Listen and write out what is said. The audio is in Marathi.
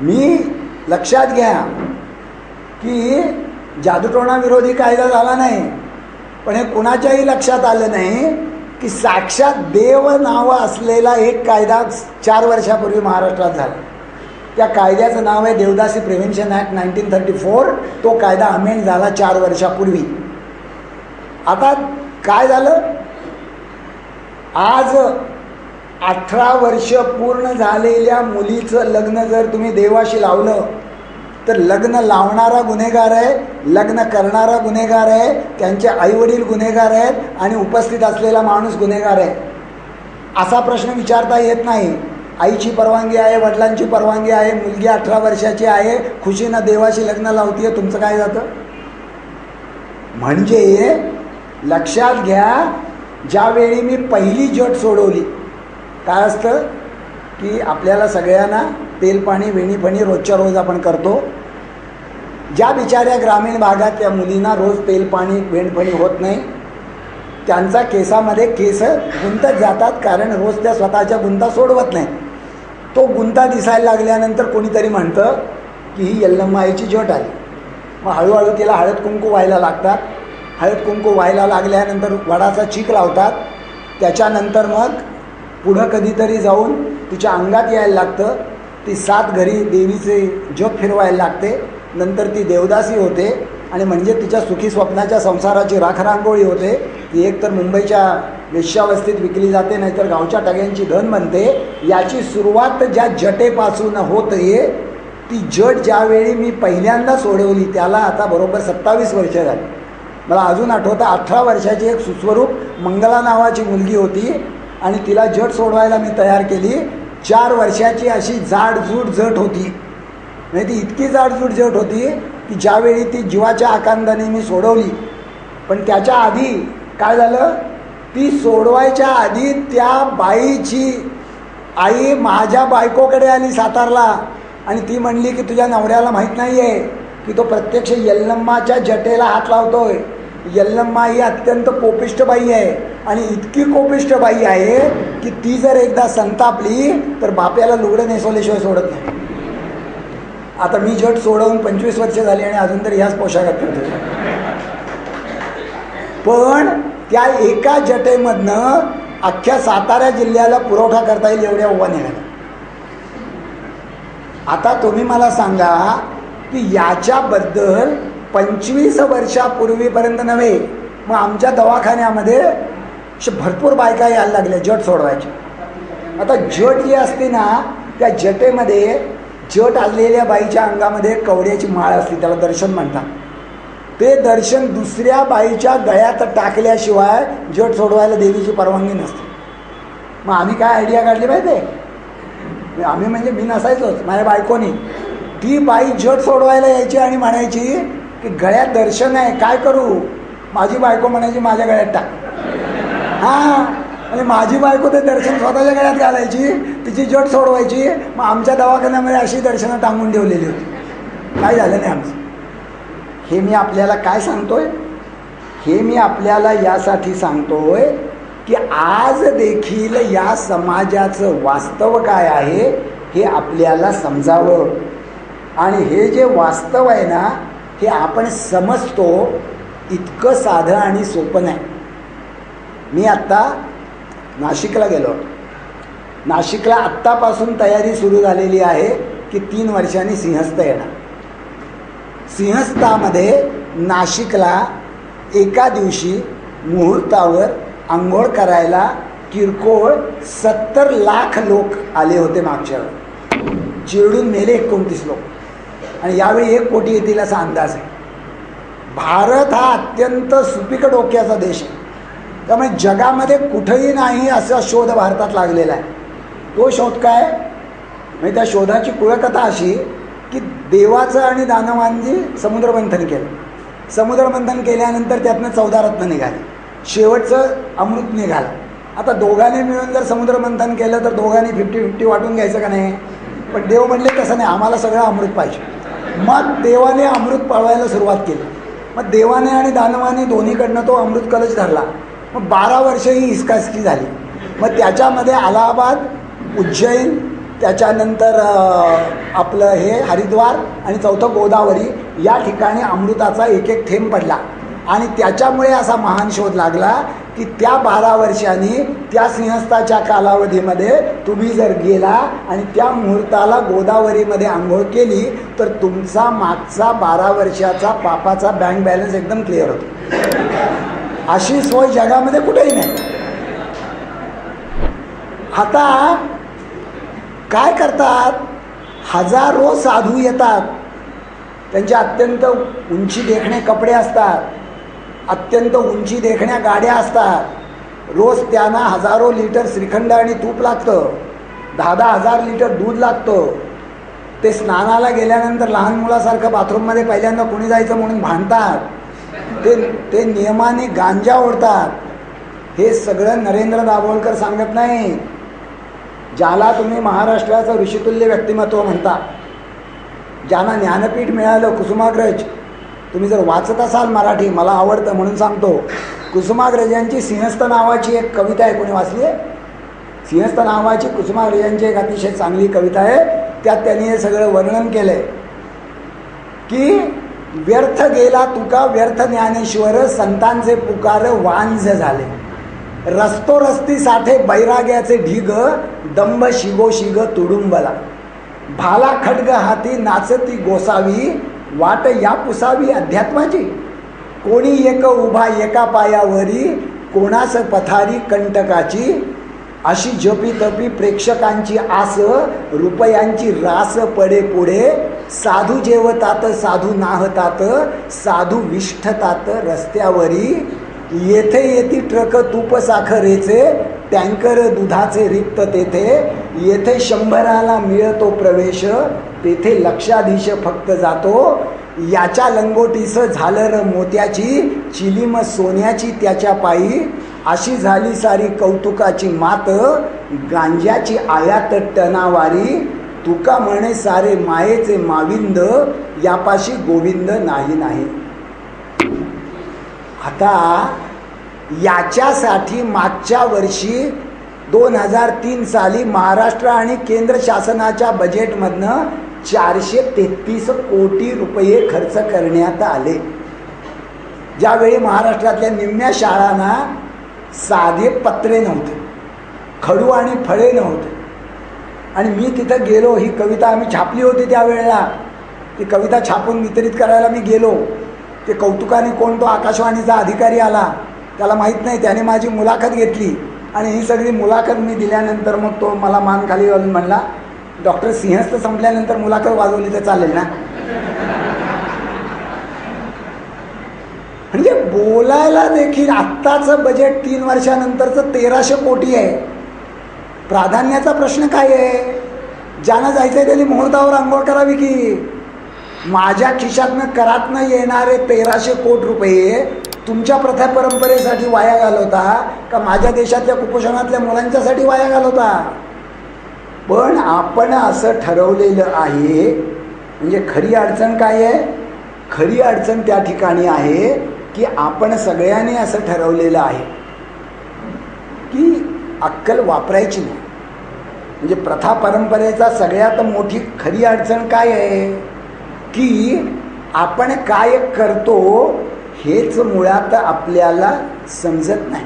मी लक्षात घ्या की जादूटोणा विरोधी कायदा झाला नाही. पण हे कुणाच्याही लक्षात आलं नाही की साक्षात देव नावं असलेला एक कायदा चार वर्षापूर्वी महाराष्ट्रात झाला. त्या कायद्याचं नाव आहे Devadasi prevention act nineteen thirty four. तो कायदा अमेंड झाला चार वर्षापूर्वी. आता काय झालं? आज अठरा वर्ष पूर्ण झालेल्या मुलीचं लग्न जर तुम्ही देवाशी लावलं तर लग्न लावणारा गुन्हेगार आहे लग्न करणारा गुन्हेगार आहे त्यांचे आईवडील गुन्हेगार आहेत आणि उपस्थित असलेला माणूस गुन्हेगार आहे. असा प्रश्न विचारता येत नाही. आईची परवानगी आहे वडिलांची परवानगी आहे मुलगी अठरा वर्षाची आहे खुशीनं देवाशी लग्न लावतीये तुमचं काय जातं? म्हणजे लक्षात घ्या ज्यावेळी मी पहिली जट सोडवली काय असतं की आपल्याला सगळ्यांना तेल पाणी वेणी रोजच्या रोज आपण करतो. ज्या बिचाऱ्या ग्रामीण भागात त्या मुलींना रोज तेल पाणी वेणपणी होत नाही त्यांचा केसामध्ये केस गुंतत जातात कारण रोज त्या स्वतःच्या गुंता सोडवत नाही. तो गुंता दिसायला लागल्यानंतर कोणीतरी म्हणतं की ही यल्लम्माईची जट आली मग हळूहळू तिला हळद कुंकू व्हायला लागतात. हळद कुंकू व्हायला लागल्यानंतर वडाचा चीक लावतात. त्याच्यानंतर मग पुढं कधीतरी जाऊन तिच्या अंगात यायला लागतं. ती सात घरी देवीचे जग फिरवायला लागते. नंतर ती देवदासी होते आणि म्हणजे तिच्या सुखी स्वप्नाच्या संसाराची राखरांगोळी होते. ती एकतर मुंबईच्या वेश्यावस्थेत विकली जाते नाहीतर गावच्या टग्यांची धन बनते याची सुरुवात ज्या जटेपासून होते ती जट ज्यावेळी मी पहिल्यांदा सोडवली त्याला आता बरोबर सत्तावीस वर्ष झाली. मला अजून आठवतं अठरा वर्षाची एक सुस्वरूप मंगला नावाची मुलगी होती. आणि तिला जट सोडवायला मी तयार केली. चार वर्षाची अशी जाडजूड जट होती. नाही ती इतकी जाडजूड जट होती की ज्यावेळी ती जीवाच्या आकांदाने मी सोडवली. पण त्याच्या आधी काय झालं? ती सोडवायच्या आधी त्या बाईची आई माझ्या बायकोकडे आली सातारला. आणि ती म्हणली की तुझ्या नवऱ्याला माहीत नाही आहे की तो प्रत्यक्ष यल्लम्माच्या जटेला हात लावतोय. यल्लम्मा ही अत्यंत कोपिष्ट बाई आहे. आणि इतकी कोपिष्ट बाई आहे की ती जर एकदा संतापली तर बाप्याला लुगडं नेसवल्याशिवाय सोडत नाही. आता मी जट सोडवून पंचवीस वर्ष झाली आणि अजून तरी ह्याच पोशाखात फिरतो पण त्या एका जटेमधनं अख्ख्या सातारा जिल्ह्याला पुरवठा करता येईल एवढ्या उभा निघाल्या आता तुम्ही मला सांगा की याच्याबद्दल पंचवीस वर्षापूर्वीपर्यंत नव्हे मग आमच्या दवाखान्यामध्ये भरपूर बायका यायला लागल्या जट सोडवायच्या. आता जट जी असते ना त्या जटेमध्ये जट आलेल्या बाईच्या अंगामध्ये कवड्याची माळ असते त्याला दर्शन म्हणतात. ते दर्शन दुसऱ्या बाईच्या गळ्यात टाकल्याशिवाय जट सोडवायला देवीची परवानगी नसते. मग आम्ही काय आयडिया काढली पाहिजे आम्ही म्हणजे मी नसायचोच माझ्या बायकोनी. ती बाई जट सोडवायला यायची आणि म्हणायची की गळ्यात दर्शन आहे काय करू? माझी बायको म्हणायची माझ्या गळ्यात टाक. हां म्हणजे माझी बायको ते दर्शन स्वतःच्या गळ्यात घालायची तिची जट सोडवायची मग आमच्या दवाखान्यामध्ये अशी दर्शनं टांगून ठेवलेली होती. काय झालं नाही आमचं? हे मी आपल्याला काय सांगतोय? हे मी आपल्याला यासाठी सांगतोय की आज देखील या समाजाचं वास्तव काय आहे हे आपल्याला समजावं. आणि हे जे वास्तव आहे ना हे आपण समजतो इतकं साधं आणि सोपं नाही. मी आत्ता नाशिकला गेलो. नाशिकला आत्तापासून तयारी सुरू झालेली आहे की तीन वर्षांनी सिंहस्थ येणार. सिंहस्थामध्ये नाशिकला एका दिवशी मुहूर्तावर आंघोळ करायला किरकोळ सत्तर लाख लोक आले होते मागच्या वेळी. चिरडून मेले एकोणतीस लोक. आणि यावेळी एक कोटी येतील असा अंदाज आहे. भारत हा अत्यंत सुपीक डोक्याचा देश आहे. त्यामुळे जगामध्ये कुठंही नाही असा शोध भारतात लागलेला आहे. तो शोध काय? म्हणजे त्या शोधाची कुळकथा अशी की देवाचं आणि दानवांनी समुद्रमंथन केलं. समुद्रमंथन केल्यानंतर त्यातनं चौदा रत्न निघाले. शेवटचं अमृत निघालं. आता दोघांनी मिळून जर समुद्रमंथन केलं तर दोघांनी फिफ्टी फिफ्टी वाटून घ्यायचं का नाही? पण देव म्हणले तसं नाही. आम्हाला सगळं अमृत पाहिजे. मग देवाने अमृत पळवायला सुरुवात केली. मग देवाने आणि दानवाने दोन्हीकडनं तो अमृत कलश धरला. मग बारा वर्ष ही हिसकाहिसकी झाली. मग त्याच्यामध्ये अलाहाबाद उज्जैन त्याच्यानंतर आपलं हे हरिद्वार आणि चौथं गोदावरी या ठिकाणी अमृताचा एक एक थेंब पडला. आणि त्याच्यामुळे असा महान शोध लागला की त्या बारा वर्षांनी त्या सिंहस्थाच्या कालावधीमध्ये तुम्ही जर गेला आणि त्या मुहूर्ताला गोदावरीमध्ये आंघोळ केली तर तुमचा मागचा बारा वर्षाचा पापाचा बँक बॅलन्स एकदम क्लिअर होतो. अशी सोय जगामध्ये कुठेही नाही. आता काय करतात? हजारो साधू येतात. त्यांचे अत्यंत उंची देखणे कपडे असतात. अत्यंत उंची देखण्या गाड्या असतात. रोज त्यांना हजारो लिटर श्रीखंड आणि तूप लागतं. दहा दहा हजार लिटर दूध लागतं. ते स्नानाला गेल्यानंतर लहान मुलासारखं बाथरूममध्ये पहिल्यांदा कोणी जायचं म्हणून भांडतात. ते ते नियमाने गांजा ओढतात. हे सगळं नरेंद्र दाभोळकर सांगत नाही ज्याला तुम्ही महाराष्ट्राचं ऋषितुल्य व्यक्तिमत्व म्हणता. ज्यांना ज्ञानपीठ मिळालं कुसुमाग्रज तुम्ही जर वाचत असाल मराठी मला आवडतं म्हणून सांगतो. कुसुमाग्रजांची सिंहस्थ नावाची एक कविता आहे कोणी वाचली आहे? सिंहस्थ नावाची कुसुमाग्रजांची एक अतिशय चांगली कविता आहे. त्यात त्यांनी हे सगळं वर्णन केलं आहे की व्यर्थ गेला तुका व्यर्थ ज्ञानेश्वर संतांचे पुकार वांझ झाले. रस्तो रस्ती साठे बैराग्याचे ढिग दंभ शिगो शिग तुडुंबला. भाला खड्ग हाती नाचती गोसावी वाट या पुसावी अध्यात्माची. कोणी एक उभा एका पायावरी कोणास पथारी कंटकाची अशी जपी तपी प्रेक्षकांची आस रुपयांची रास पडे पुढे साधू जेवतात साधू नाहतात साधू विष्ठतात रस्त्यावरी. येथे येती ट्रक तूप साखरेचे टँकर दुधाचे रिक्त तेथे. येथे शंभराला मिळतो प्रवेश तेथे लक्षाधीश फक्त जातो. याच्या लंगोटीस झालर मोत्याची चिलीम सोन्याची त्याच्या पायी. अशी झाली सारी कौतुकाची मात गांज्याची आयात टनावारी. तुका म्हणे सारे मायेचे माविंद यापाशी गोविंद नाही नाही. आता याच्यासाठी मागच्या वर्षी दोन हजार तीन साली महाराष्ट्र आणि केंद्र शासनाच्या बजेटमधनं चारशे तेहतीस कोटी रुपये खर्च करण्यात आले. ज्यावेळी महाराष्ट्रातल्या निम्म्या शाळांना साधे पत्रे नव्हते खडू आणि फळे नव्हते आणि मी तिथं गेलो ही कविता आम्ही छापली होती त्यावेळेला. ती कविता छापून वितरित करायला मी गेलो. ते कौतुकाने कोण तो आकाशवाणीचा अधिकारी आला त्याला माहीत नाही त्याने माझी मुलाखत घेतली. आणि ही सगळी मुलाखत मी दिल्यानंतर मग तो मला मान खाली घालून म्हणला डॉक्टर सिंहस्थ संपल्यानंतर मुलाखत वाजवली तर चालेल ना? म्हणजे बोलायला देखील आत्ताचं बजेट तीन वर्षानंतरचं तेराशे कोटी आहे. प्राधान्याचा प्रश्न काय आहे? ज्यांना जायचं आहे त्यांनी मुहूर्तावर आंघोळ करावी की? माझ्या खिशातनं करातनं येणारे तेराशे कोट रुपये तुमच्या प्रथा परंपरेसाठी वाया घालवता का माझ्या देशातल्या कुपोषणातल्या मुलांच्यासाठी वाया घालवता? पण आपण असं ठरवलेलं आहे म्हणजे खरी अडचण काय आहे? खरी अडचण त्या ठिकाणी आहे की आपण सगळ्यांनी असं ठरवलेलं आहे की अक्कल वापरायची नाही. म्हणजे प्रथा परंपरेचा सगळ्यात मोठी खरी अडचण काय आहे? की आपण काय करतो हेच मुळात आपल्याला समजत नाही.